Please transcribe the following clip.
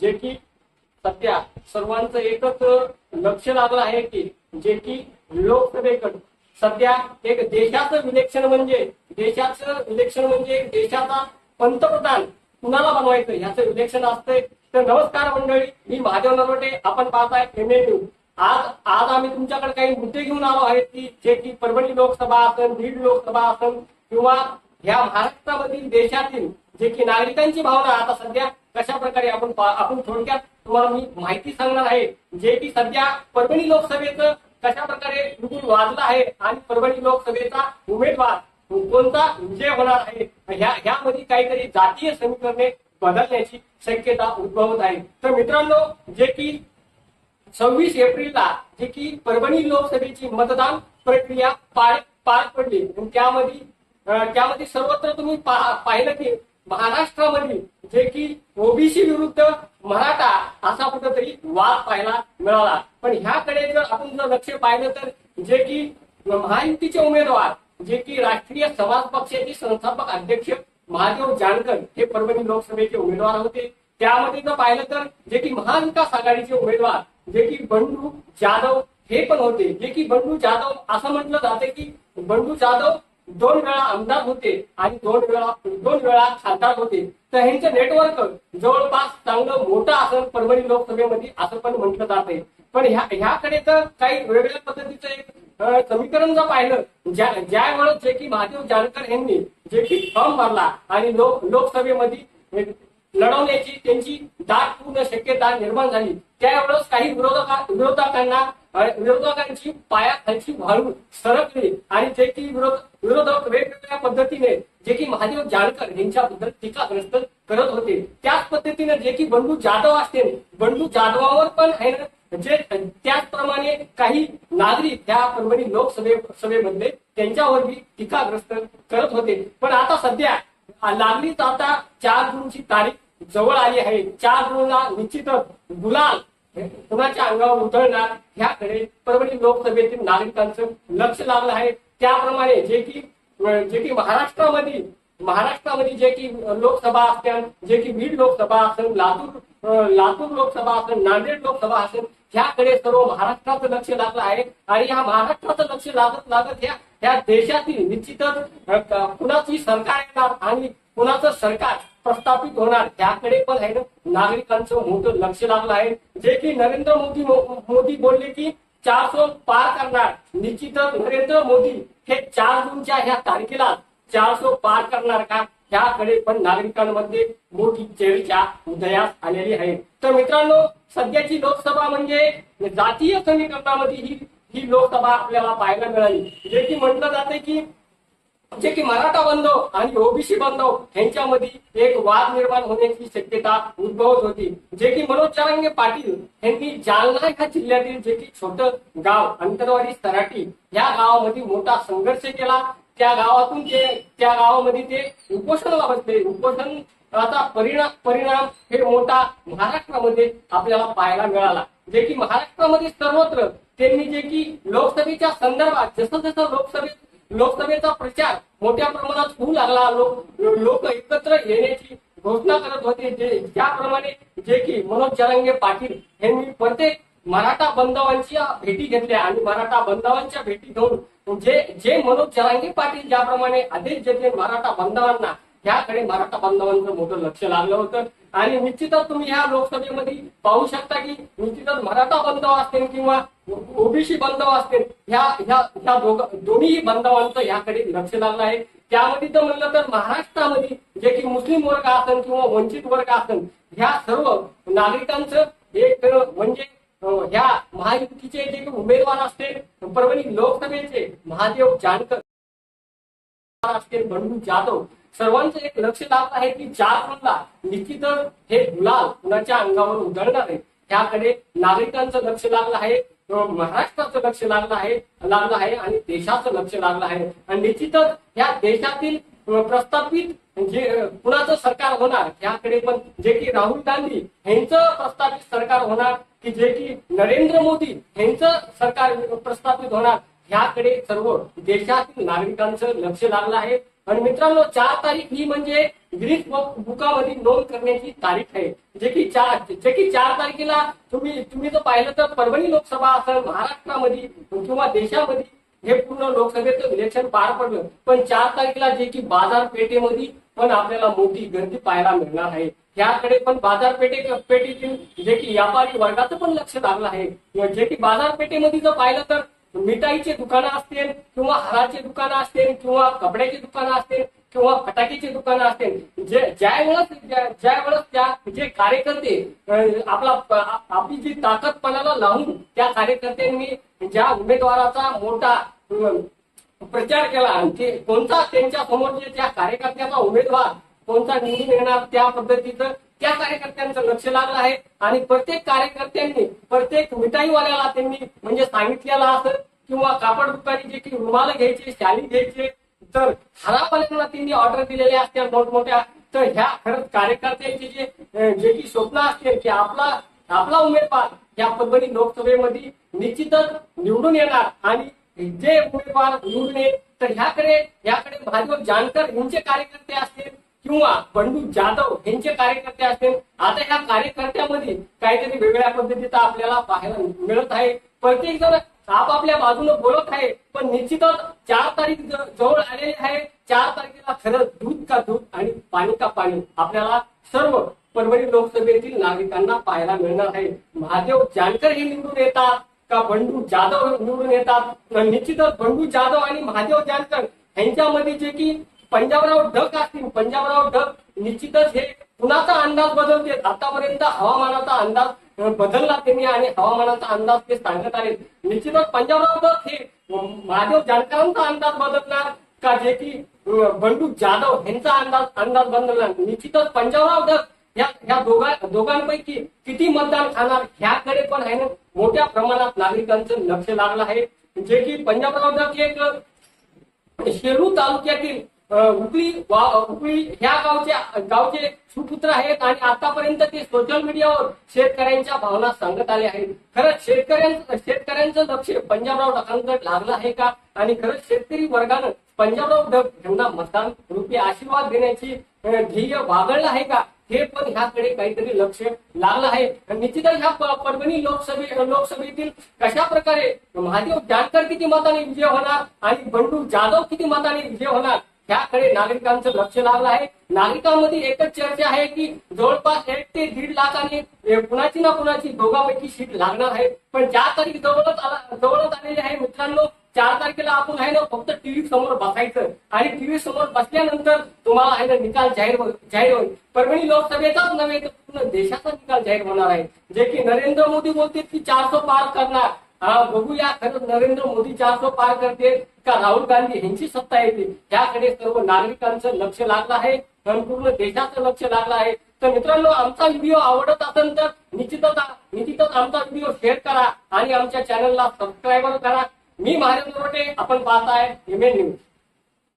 जे की सध्या सर्वांचं एकच लक्ष लागलं आहे की जे की लोकसभेकडे सध्या एक देशाचं इलेक्शन म्हणजे देशाचं इलेक्शन म्हणजे देशाचा पंतप्रधान कुणाला बनवायचं ह्याचं इलेक्शन असतंय. तर नमस्कार मंडळी मी महादेव नरवटे आपण पाहताय एम ए न्यूज आज आज आम्ही तुमच्याकडे काही मुद्दे घेऊन आलो आहेत की जे की परभणी लोकसभा असन बीड लोकसभा असन किंवा ह्या महाराष्ट्रामधील देशातील जे की नागरिकांची भावना आता सध्या कशा प्रकारे आपण आपण थोडक्यात तुम्हाला मी माहिती सांगणार आहे. जे की सध्या परभणी लोकसभेचं कशा प्रकारे बिगुल वाजलं आहे आणि परभणी लोकसभेचा उमेदवार कोणता विजय होणार आहे ह्या ह्यामध्ये काहीतरी जातीय समीकरणे बदलण्याची शक्यता उद्भवत आहे. तर मित्रांनो जे की सव्वीस एप्रिलला जे की परभणी लोकसभेची मतदान प्रक्रिया पार पार पडली. त्यामध्ये त्यामध्ये सर्वत्र तुम्ही पाहिलं की महाराष्ट्रामध्ये जे की ओबीसी विरुद्ध मराठा असा कुठंतरी वाद पाहायला मिळाला. पण ह्याकडे जर आपण जर लक्ष पाहिलं तर जे की महायुतीचे उमेदवार जे की राष्ट्रीय समाज पक्षाचे संस्थापक अध्यक्ष महादेव जानकर हे परभणी लोकसभेचे उमेदवार होते. त्यामध्ये जर पाहिलं तर जे की महाविकास आघाडीचे उमेदवार जे की बंडू जाधव हे पण होते. जे की बंडू जाधव असं म्हटलं जाते की बंडू जाधव दोन वेळा आमदार होते आणि दोन वेळा दोन वेळा खासदार होते. तर ह्यांचं नेटवर्क जवळपास चांगलं मोठं असं परभणी लोकसभेमध्ये असं पण म्हटलं जाते पण ह्या ह्याकडे तर काही वेगळ्या पद्धतीचं एक समीकरण जर पाहिलं ज्या ज्या वेळेस जे की महादेव जानकर यांनी जे की फॉर्म भरला आणि लोक लोकसभेमध्ये लढवण्याची त्यांची दाट पूर्ण शक्यता निर्माण झाली. त्यावेळेस काही विरोधका विरोधकांना अ, विरोधकांची पायाखालची वाळू सरकली आणि जे की विरोध विरोधक वेगवेगळ्या पद्धतीने जे की महादेव जानकर यांच्याबद्दल टीकाग्रस्त करत होते. त्याच पद्धतीने जे की बंडू जाधव असतील बंडू जाधवावर पण आहे जे म्हणजे त्याचप्रमाणे काही नागरिक त्या परभणी लोकसभे सभेमध्ये त्यांच्यावर बी टीकाग्रस्त करत होते. पण आता सध्या लागलीच आता चार जूनची तारीख जवळ आली आहे. चार जूनला निश्चितच गुलाल कुणाच्या अंगावर उधळणार ह्याकडे परभणी लोकसभेतील नागरिकांचं लक्ष लागलं आहे. त्याप्रमाणे जे की जे की महाराष्ट्रामध्ये महाराष्ट्रामध्ये जे की लोकसभा असतील जे की बीड लोकसभा असेल लातूर लातूर लोकसभा असेल नांदेड लोकसभा असेल ह्याकडे सर्व महाराष्ट्राचं लक्ष लागलं आहे. आणि ह्या महाराष्ट्राचं लक्ष लागत लागत ह्या या देशातील निश्चितच कुणाची सरकार येणार आणि कुणाचं सरकार प्रस्थापित होणार त्याकडे पण आहे नागरिकांचं मोठं लक्ष लागलं आहे. जे की नरेंद्र मोदी मोदी बोलले की चार सो पार करणार. निश्चितच नरेंद्र मोदी हे चार जूनच्या ह्या तारखेला चार सो पार करणार का? त्याकडे पण नागरिकांमध्ये मोठी चर्चा उदयास आलेली आहे. तर मित्रांनो सध्याची लोकसभा म्हणजे जातीय समीकरणामध्ये ही ही लोकसभा आपल्याला पाहायला मिळाली. जे की म्हटलं जाते की जे की मराठा बांधव आणि ओबीसी बांधव यांच्यामध्ये एक वाद निर्माण होण्याची शक्यता उद्भवत होती. जे की मनोज चरांगे पाटील यांनी जालना ह्या जिल्ह्यातील जे की छोटं गाव अंतरवाडी सराटी या गावामध्ये मोठा संघर्ष केला. त्या गावातून ते त्या गावामध्ये ते उपोषणाला बसले. उपोषण आता परिणाम परिणाम हे मोठा महाराष्ट्रामध्ये आपल्याला पाहायला मिळाला. जे की महाराष्ट्रामध्ये सर्वत्र त्यांनी जे की लोकसभेच्या संदर्भात जसं जसं लोकसभेत लोकसभेचा प्रचार मोठ्या प्रमाणात होऊ लागला लोक लोक एकत्र येण्याची घोषणा करत होते. जे ज्याप्रमाणे जे की मनोज जरांगे पाटील यांनी प्रत्येक मराठा बंधवांच्या भेटी घेतल्या आणि मराठा बंधवांच्या भेटी घेऊन जे जे मनोज जरांगे पाटील ज्याप्रमाणे आदेश देते मराठा बंधवांना ह्याकडे मराठा बांधवांचं मोठं लक्ष लागलं होतं. आणि निश्चितच तुम्ही ह्या लोकसभेमध्ये पाहू शकता की निश्चितच मराठा बांधव असतील किंवा ओबीसी बांधव असतील ह्या ह्या ह्या दोन्ही बांधवांचं ह्याकडे लक्ष लागलं आहे. त्यामध्ये जर म्हणलं तर महाराष्ट्रामध्ये जे की मुस्लिम वर्ग असेल किंवा वंचित वर्ग असेल ह्या सर्व नागरिकांचं एक म्हणजे ह्या महायुतीचे जे उमेदवार असतील परभणी लोकसभेचे महादेव जानकर असतील बंडू जाधव सर्वांचं एक लक्ष लागलं आहे की चार जूनला निश्चितच हे गुलाल कुणाच्या अंगावर उधळणार आहे त्याकडे नागरिकांचं लक्ष लागलं आहे महाराष्ट्राचं लक्ष लागलं आहे लागलं आहे आणि देशाचं लक्ष लागलं आहे. आणि निश्चितच या देशातील प्रस्थापित जे कुणाचं सरकार होणार याकडे पण जे की राहुल गांधी यांचं प्रस्थापित सरकार होणार की जे की नरेंद्र मोदी यांचं सरकार प्रस्थापित होणार ह्याकडे सर्व देशातील नागरिकांचं लक्ष लागलं आहे. आणि मित्रांनो चार तारीख ही म्हणजे ग्रीस बुकामध्ये नोंद करण्याची तारीख आहे. जे की चार जे की चार तारखेला तुम्ही तुम्ही जर पाहिलं तर परभणी लोकसभा असं महाराष्ट्रामध्ये किंवा देशामध्ये हे पूर्ण लोकसभेचं इलेक्शन पार पडलं. पण चार तारखेला जे की बाजारपेठेमध्ये पण आपल्याला मोठी गर्दी पाहायला मिळणार आहे. याकडे पण बाजारपेठे पेठेतील जे की व्यापारी वर्गाचं पण लक्ष लागलं आहे. जे की बाजारपेठेमध्ये जर पाहिलं तर मिठाईचे दुकानं असतील किंवा हाराचे दुकानं असतील किंवा कपड्याची दुकानं असतील किंवा फटाक्याची दुकानं असतील जे ज्या वेळेस ज्या वेळेस त्या जे कार्यकर्ते आपला आपली जी ताकद पणाला लावून त्या कार्यकर्त्यांनी ज्या उमेदवाराचा मोठा प्रचार केला आणि ते कोणता त्यांच्या समोरचे त्या कार्यकर्त्याचा उमेदवार कोणता निधी येणार त्या पद्धतीचं त्या कार्यकर्त्यांचं लक्ष लागलं आहे. आणि प्रत्येक कार्यकर्त्यांनी प्रत्येक मिठाईवाल्याला त्यांनी म्हणजे सांगितलेलं असं किंवा कापड दुकानी जे की रुमाल घ्यायचे शाली घ्यायचे तर हरापाल्यांना त्यांनी ऑर्डर दिलेल्या असत्या मोठमोठ्या. तर ह्या खरंच कार्यकर्त्यांचे जे जे की स्वप्न असतील की आपला आपला उमेदवार या परभणी लोकसभेमध्ये निश्चितच निवडून येणार. आणि जे उमेदवार निवडून येत तर ह्याकडे ह्याकडे भाजप जानकर यांचे कार्यकर्ते असतील किंवा बंडू जाधव यांचे कार्यकर्ते असतील आता ह्या कार्यकर्त्यामध्ये काहीतरी वेगळ्या पद्धतीचा आपल्याला पाहायला मिळत आहे. प्रत्येक जण आपापल्या बाजूने बोलत आहे पण निश्चितच चार तारीख जवळ आलेली आहे. चार तारखेला खरंच दूध का दूध आणि पाणी का पाणी आपल्याला सर्व परभणी लोकसभेतील नागरिकांना पाहायला मिळणार आहे. महादेव जानकर हे निवडून येतात का बंडू जाधव निवडून येतात? निश्चितच बंडू जाधव आणि महादेव जानकर यांच्यामध्ये जे की पंजाबराव ढग असतील पंजाबराव ढग निश्चितच हे पुण्याचा अंदाज बदलते? आतापर्यंत हवामानाचा अंदाज बदलला त्यांनी आणि हवामानाचा अंदाज ते सांगत आहेत. निश्चितच पंजाबराव ढग हे महादेव जानकरांचा अंदाज बदलणार का जे की बंडू जाधव यांचा अंदाज अंदाज बदलणार? निश्चितच पंजाबराव ढग या ह्या दोघांपैकी किती मतदान खाणार ह्याकडे पण आहे ना मोठ्या प्रमाणात नागरिकांचं लक्ष लागलं आहे. जे की पंजाबराव ढग एक शेरू तालुक्यातील अ, वा- उपळी ह्या गावच्या गावचे सुपुत्र आहेत आणि आतापर्यंत ते सोशल मीडियावर शेतकऱ्यांच्या भावना सांगत आले आहेत. खरंच शेतकऱ्यांचं शेतकऱ्यांचं लक्ष पंजाबराव ढगांकडे लागलं आहे का? आणि खरंच शेतकरी वर्गानं पंजाबराव ढग यांना मतदान रूपी आशीर्वाद देण्याची ध्येय वागळलं आहे का? हे पण ह्याकडे काहीतरी लक्ष लागलं आहे. निश्चितच ह्या प- परभणी लोकसभे लोकसभेतील कशा प्रकारे महादेव जानकर किती मताने विजय होणार आणि बंडू जाधव किती मताने विजय होणार? ह्याकडे नागरिकांचं लक्ष लागलं आहे. नागरिकांमध्ये एकच चर्चा आहे की जवळपास एक ते दीड लाखाने कुणाची ना कुणाची दोघांपैकी सीट लागणार आहे. पण चार तारीख जवळच जवळच आलेली आहे मित्रांनो चार तारखेला आपण आहे ना फक्त टीव्ही समोर बसायचं. आणि टीव्ही समोर बसल्यानंतर तुम्हाला आहे ना निकाल जाहीर हो-, जाहीर होईल. परभणी लोकसभेचाच नव्हे तर पूर्ण देशाचा निकाल जाहीर होणार आहे. जे की नरेंद्र मोदी बोलतील की चारशे पार करणार. हा बघूया. खरंच नरेंद्र मोदी चारसो पार करते. का राहुल गांधी यांची सत्ता येते? याकडे सर्व नागरिकांचं लक्ष लागलं आहे. संपूर्ण देशाचं लक्ष लागलं आहे. तर मित्रांनो आमचा व्हिडिओ आवडत असेल तर निश्चितच निश्चितच आमचा व्हिडिओ शेअर करा आणि आमच्या चॅनलला सबस्क्राईब करा. मी महाराज रोटे आपण पाहताय एम एन न्यूज